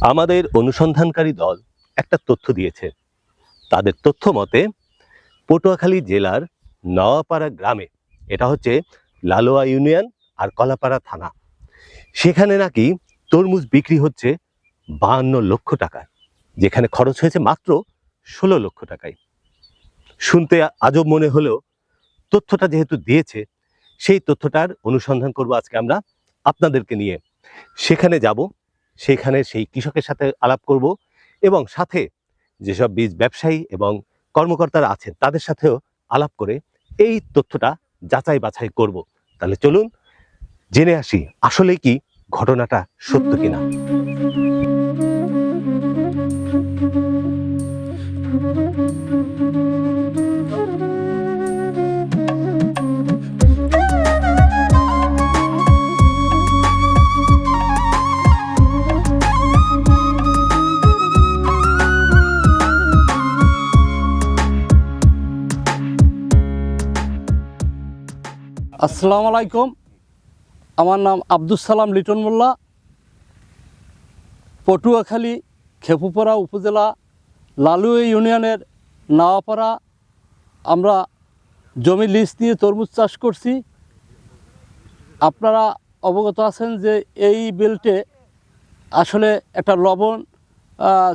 আমাদের অনুসন্ধানকারী দল একটা তথ্য দিয়েছে। তাদের তথ্য মতে, পটুয়াখালী জেলার নওয়াপাড়া গ্রামে, এটা হচ্ছে লালোয়া ইউনিয়ন আর কলাপাড়া থানা, সেখানে নাকি তরমুজ বিক্রি হচ্ছে বাহান্ন লক্ষ টাকায়, যেখানে খরচ হয়েছে মাত্র ষোলো লক্ষ টাকায়। শুনতে আজব মনে হলেও তথ্যটা যেহেতু দিয়েছে, সেই তথ্যটার অনুসন্ধান করব আজকে আমরা আপনাদেরকে নিয়ে। সেখানে যাব সেখানে সেই কৃষকের সাথে আলাপ করব এবং সাথে যেসব বীজ ব্যবসায়ী এবং কর্মকর্তারা আছেন তাদের সাথেও আলাপ করে এই তথ্যটা যাচাই বাছাই করব। তাহলে চলুন জেনে আসি আসলে কি ঘটনাটা সত্য কিনা। আসসালামু আলাইকুম। আমার নাম আব্দুস সালাম লিটন মোল্লা। পটুয়াখালী, খেপুপাড়া উপজেলা, লালুয়া ইউনিয়নের নাওয়াপাড়া। আমরা জমি লিজ নিয়ে তরমুজ চাষ করছি। আপনারা অবগত আছেন যে এই বেল্টে আসলে একটা লবণ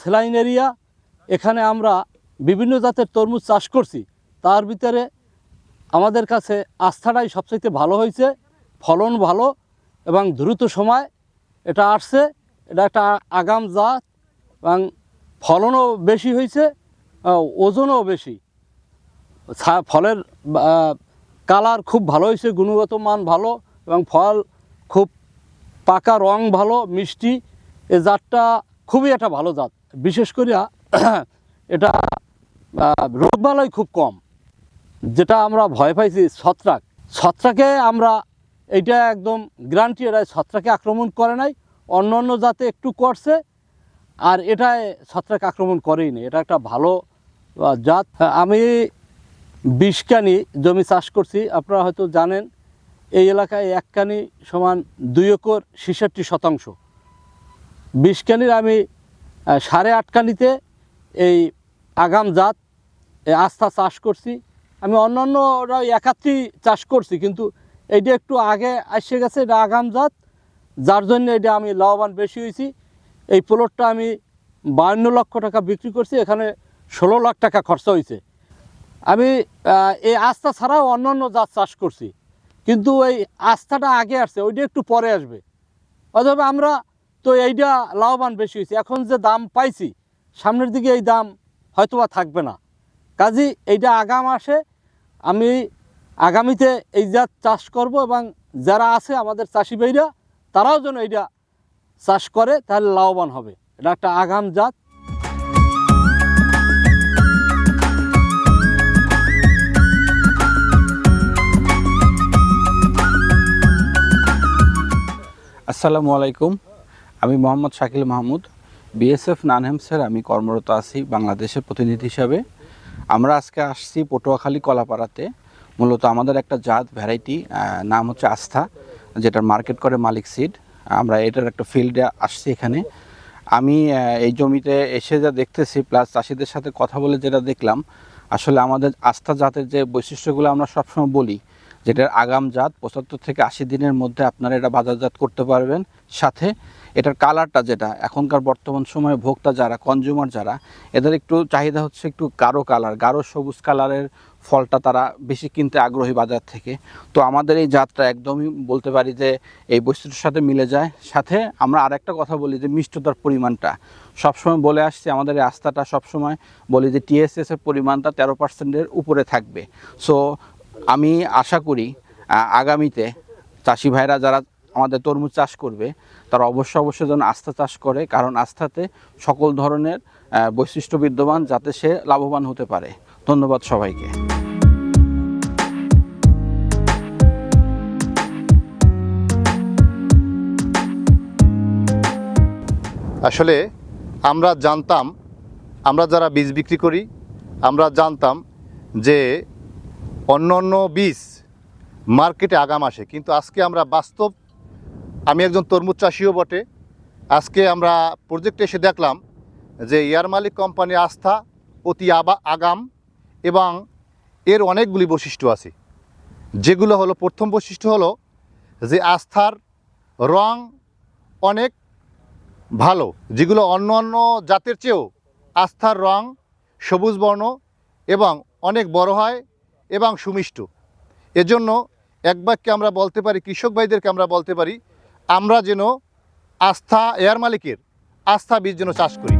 সেলাইন এরিয়া। এখানে আমরা বিভিন্ন জাতের তরমুজ চাষ করছি। তার ভিতরে আমাদের কাছে আস্থাটাই সবচাইতে ভালো হয়েছে, ফলন ভালো এবং দ্রুত সময় এটা আসছে, এটা একটা আগাম জাত এবং ফলনও বেশি হয়েছে ওজনও বেশি। ফলের কালার খুব ভালো হয়েছে, গুণগত মান ভালো এবং ফল খুব পাকা রং ভালো, মিষ্টি, এ জাতটা খুবই একটা ভালো জাত। বিশেষ করে এটা রোগবালাই খুব কম। যেটা আমরা ভয় পাইছি, ছত্রাক। ছত্রাকে আমরা এইটা একদম গ্রান্টি এটা ছত্রাকে আক্রমণ করে নাই, অন্য অন্য জাতে একটু করছে, আর এটায় ছত্রাক আক্রমণ করেই নি এটা একটা ভালো জাত। আমি বিশকানি জমি চাষ করছি, আপনারা হয়তো জানেন, এই এলাকায় এক কানি সমান দুই একর ছেষট্টি শতাংশ। বিশকানির আমি সাড়ে আট কানিতে এই আগাম জাত আস্থা চাষ করছি। আমি অন্যান্যরা একাত্রি চাষ করছি, কিন্তু এইটা একটু আগে আসে গেছে, এটা আগাম জাত। যার জন্য এটা আমি লাভবান বেশি হয়েছি। এই প্লটটা আমি বায়ান্ন লক্ষ টাকা বিক্রি করছি, এখানে ষোলো লাখ টাকা খরচা হয়েছে। আমি এই আস্থা ছাড়াও অন্যান্য জাত চাষ করছি, কিন্তু এই আস্থাটা আগে আসছে, ওইটা একটু পরে আসবে। অথবা আমরা তো এইটা লাভবান বেশি হয়েছে, এখন যে দাম পাইছি, সামনের দিকে এই দাম হয়তোবা থাকবে না। কাজী এইটা আগাম আসে আমি আগামীতে এই জাত চাষ করব এবং যারা আছে আমাদের চাষি ভাইরা, তারাও যেন এইটা চাষ করে, তাহলে লাভবান হবে। এটা একটা আগাম জাত। আসসালামু আলাইকুম। আমি মোহাম্মদ শাকিল মাহমুদ। বিএসএফ নানহেমসের আমি কর্মরত আছি বাংলাদেশের প্রতিনিধি হিসাবে। আমরা আজকে আসছি পটুয়াখালী কলাপাড়াতে। মূলত আমাদের একটা জাত ভ্যারাইটি নাম হচ্ছে আস্থা, যেটার মার্কেট করে মালিক সিড। আমরা এটার একটা ফিল্ডে আসছি এখানে। আমি এই জমিতে এসে যা দেখতেছি প্লাস চাষিদের সাথে কথা বলে যেটা দেখলাম, আসলে আমাদের আস্থা জাতের যে বৈশিষ্ট্যগুলো আমরা সবসময় বলি, যেটার আগাম জাত পঁচাত্তর থেকে আশি দিনের মধ্যে আপনারা এটা বাজারজাত করতে পারবেন। সাথে এটার কালারটা যেটা, এখনকার বর্তমান সময়ে ভোক্তা যারা কনজিউমার যারা, এদের একটু চাহিদা হচ্ছে একটু গাঢ় কালার, গাঢ় সবুজ কালারের ফলটা তারা বেশি কিনতে আগ্রহী বাজার থেকে। তো আমাদের এই জাতটা একদমই বলতে পারি যে এই বৈশিষ্ট্যের সাথে মিলে যায়। সাথে আমরা আরেকটা কথা বলি যে মিষ্টতার পরিমাণটা। সবসময় বলে আসছি, আমাদের এই আস্থাটা সবসময় বলি যে টিএসএস এর পরিমাণটা তেরো পার্সেন্টের উপরে থাকবে। সো আমি আশা করি আগামীতে চাষি ভাইরা যারা আমাদের তরমুজ চাষ করবে, তারা অবশ্যই অবশ্যই যেন আস্থা চাষ করে, কারণ আস্থাতে সকল ধরনের বৈশিষ্ট্য বিদ্যমান যাতে সে লাভবান হতে পারে। ধন্যবাদ সবাইকে। আসলে আমরা জানতাম, আমরা যারা বীজ বিক্রি করি, আমরা জানতাম যে অন্য অন্য বীজ মার্কেটে আগাম আসে, কিন্তু আজকে আমরা বাস্তব আমি একজন তরমুজ চাষিও বটে। আজকে আমরা প্রজেক্টে এসে দেখলাম যে এয়ার মালিক কোম্পানি আস্থা অতি আবা আগাম এবং এর অনেকগুলি বৈশিষ্ট্য আছে। যেগুলো হলো, প্রথম বৈশিষ্ট্য হলো যে আস্থার রং অনেক ভালো, যেগুলো অন্য অন্য জাতের চেয়েও আস্থার রং সবুজ বর্ণ এবং অনেক বড় হয় এবং সুমিষ্ট। এজন্য এক বাক্যে আমরা বলতে পারি, কৃষক ভাইদেরকে আমরা বলতে পারি আমরা যেন আস্থা এয়ার মালিকের, আস্থা বীজ যেন চাষ করি।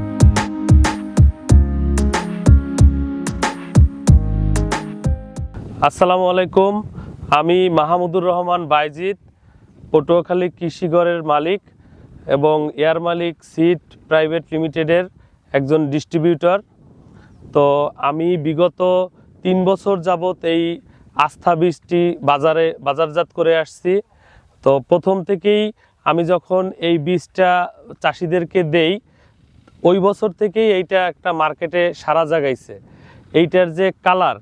আসসালামু আলাইকুম। আমি মাহমুদুর রহমান বাইজিৎ পটুয়াখালী কৃষিগড়ের মালিক এবং এয়ার মালিক সিট প্রাইভেট লিমিটেডের একজন ডিস্ট্রিবিউটর। তো আমি বিগত তিন বছর যাবত এই আস্থা বীজটি বাজারে বাজারজাত করে আসছি। তো প্রথম থেকেই আমি যখন এই বীজটা চাষিদেরকে দেই, ওই বছর থেকেই এইটা একটা মার্কেটে সারা জাগাইছে। এইটার যে কালার,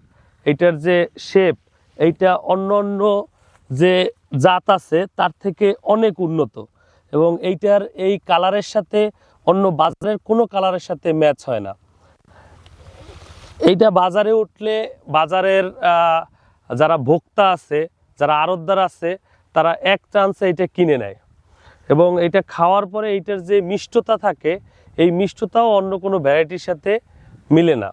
এইটার যে শেপ, এইটা অন্য অন্য যে জাত আছে তার থেকে অনেক উন্নত এবং এইটার এই কালারের সাথে অন্য বাজারের কোনো কালারের সাথে ম্যাচ হয় না। এইটা বাজারে উঠলে বাজারের যারা ভোক্তা আছে, যারা আড়তদার আছে তারা এক চান্সে এটা কিনে নেয়। এবং এটা খাওয়ার পরে এইটার যে মিষ্টতা থাকে, এই মিষ্টতাও অন্য কোনো ভ্যারাইটির সাথে মিলে না।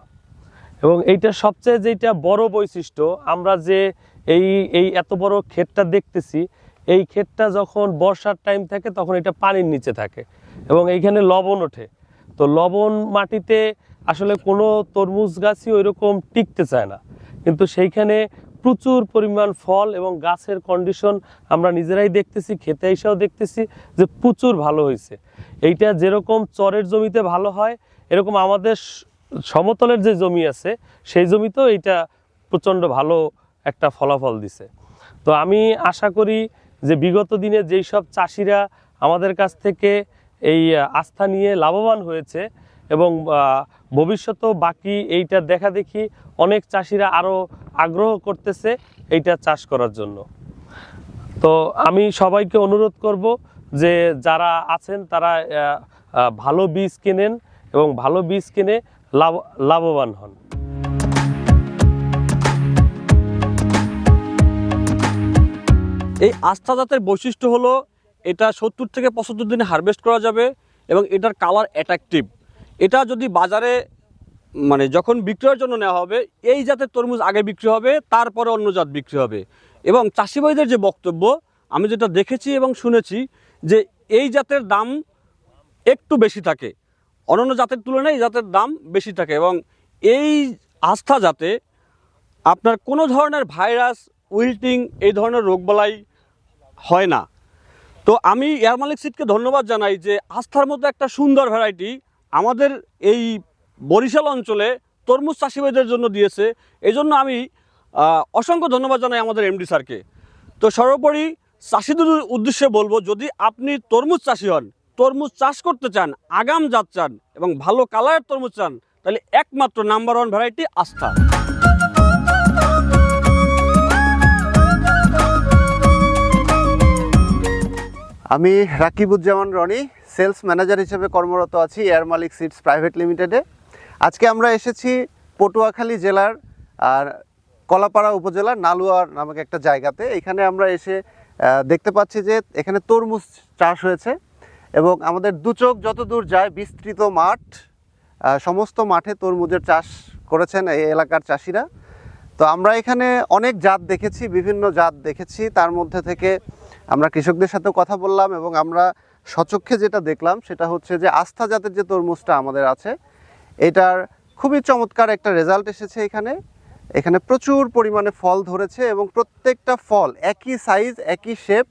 এবং এইটার সবচেয়ে যেটা বড় বৈশিষ্ট্য, আমরা যে এই এই এত বড় ক্ষেতটা দেখতেছি, এই ক্ষেতটা যখন বর্ষার টাইম থাকে, তখন এটা পানির নিচে থাকে এবং এইখানে লবণ ওঠে। তো লবণ মাটিতে আসলে কোনো তরমুজ গাছই ওইরকম টিকতে চায় না। কিন্তু সেইখানে প্রচুর পরিমাণ ফল এবং গাছের কন্ডিশন আমরা নিজেরাই দেখতেছি, খেতে এসেও দেখতেছি যে প্রচুর ভালো হয়েছে। এইটা যেরকম চরের জমিতে ভালো হয়, এরকম আমাদের সমতলের যে জমি আছে, সেই জমিতেও এইটা প্রচণ্ড ভালো একটা ফলাফল দিছে। তো আমি আশা করি যে বিগত দিনে যেই সব চাষিরা আমাদের কাছ থেকে এই আস্থা নিয়ে লাভবান হয়েছে এবং ভবিষ্যতেও বাকি এইটা দেখা দেখি অনেক চাষিরা আরও আগ্রহ করতেছে এইটা চাষ করার জন্য। তো আমি সবাইকে অনুরোধ করব যে যারা আছেন তারা ভালো বীজ কেনেন এবং ভালো বীজ কিনে লাভ, লাভবান হন। এই আস্থা জাতের বৈশিষ্ট্য হলো এটা সত্তর থেকে পঁচাত্তর দিনে হারভেস্ট করা যাবে এবং এটার কালার অ্যাট্রাকটিভ এটা যদি বাজারে মানে যখন বিক্রয়ের জন্য নেওয়া হবে, এই জাতের তরমুজ আগে বিক্রি হবে, তারপরে অন্য জাত বিক্রি হবে। এবং চাষি ভাইদের যে বক্তব্য, আমি যেটা দেখেছি এবং শুনেছি যে এই জাতের দাম একটু বেশি থাকে। অন্যান্য জাতের তুলনায় এই জাতের দাম বেশি থাকে এবং এই আস্থা জাতে আপনার কোনো ধরনের ভাইরাস, উইল্টিং, এই ধরনের রোগবালাই হয় না। তো আমি এয়ার মালিক সিটকে ধন্যবাদ জানাই যে আস্থার মতো একটা সুন্দর ভ্যারাইটি আমাদের এই বরিশাল অঞ্চলে তরমুজ চাষিবাদের জন্য দিয়েছে। এই জন্য আমি অসংখ্য ধন্যবাদ জানাই আমাদের এমডি স্যারকে। তো সর্বোপরি চাষিদের উদ্দেশ্যে বলব, যদি আপনি তরমুজ চাষি হন, তরমুজ চাষ করতে চান, আগাম জাত চান এবং ভালো কালারের তরমুজ চান, তাহলে একমাত্র নাম্বার ওয়ান ভ্যারাইটি আস্থা। আমি রাকিবুজ্জামান রনি সেলস ম্যানেজার হিসেবে কর্মরত আছি, এয়ার মালিক সিটস প্রাইভেট লিমিটেডে। আজকে আমরা এসেছি পটুয়াখালী জেলার, আর কলাপাড়া উপজেলার নালুয়ার নামক একটা জায়গাতে। এখানে আমরা এসে দেখতে পাচ্ছি যে এখানে তরমুজ চাষ হয়েছে এবং আমাদের দু চোখ যত দূর যায় বিস্তৃত মাঠ সমস্ত মাঠে তরমুজের চাষ করেছেন এই এলাকার চাষিরা। তো আমরা এখানে অনেক জাত দেখেছি, বিভিন্ন জাত দেখেছি। তার মধ্যে থেকে আমরা কৃষকদের সাথেও কথা বললাম এবং আমরা সচক্ষে যেটা দেখলাম সেটা হচ্ছে যে আস্থা জাতের যে তরমুজটা আমাদের আছে, এটার খুবই চমৎকার একটা রেজাল্ট এসেছে এখানে। এখানে প্রচুর পরিমাণে ফল ধরেছে এবং প্রত্যেকটা ফল একই সাইজ একই শেপ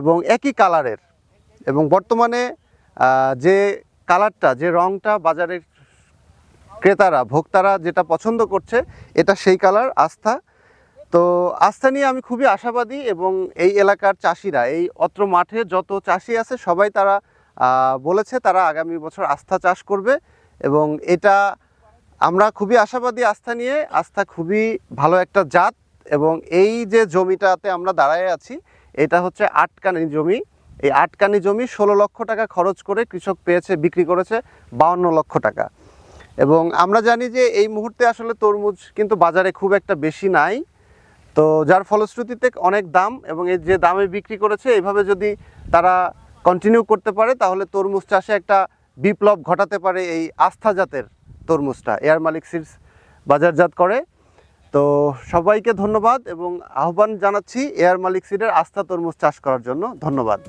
এবং একই কালারের এবং বর্তমানে যে কালারটা যে রংটা বাজারের ক্রেতারা, ভোক্তারা যেটা পছন্দ করছে, এটা সেই কালার আস্থা। তো আস্থা নিয়ে আমি খুবই আশাবাদী এবং এই এলাকার চাষিরা, এই অত্র মাঠে যত চাষি আছে সবাই তারা বলেছে তারা আগামী বছর আস্থা চাষ করবে এবং এটা আমরা খুবই আশাবাদী আস্থা নিয়ে, আস্থা খুবই ভালো একটা জাত এবং এই যে জমিটাতে আমরা দাঁড়ায় আছি, এটা হচ্ছে আটকানি জমি। এই আটকানি জমি ষোলো লক্ষ টাকা খরচ করে কৃষক পেয়েছে, বিক্রি করেছে বাউন্ন লক্ষ টাকা। এবং আমরা জানি যে এই মুহূর্তে আসলে তরমুজ কিন্তু বাজারে খুব একটা বেশি নাই। তো যার ফলশ্রুতিতে অনেক দাম এবং এই যে দামে বিক্রি করেছে, এভাবে যদি তারা কন্টিনিউ করতে পারে, তাহলে তরমুজ চাষে একটা বিপ্লব ঘটাতে পারে এই আস্থা জাতের তরমুজটা। এয়ার মালিক সিডস বাজারজাত করে। তো সবাইকে ধন্যবাদ এবং আহ্বান জানাচ্ছি এয়ার মালিক সিডের আস্থা তরমুজ চাষ করার জন্য। ধন্যবাদ।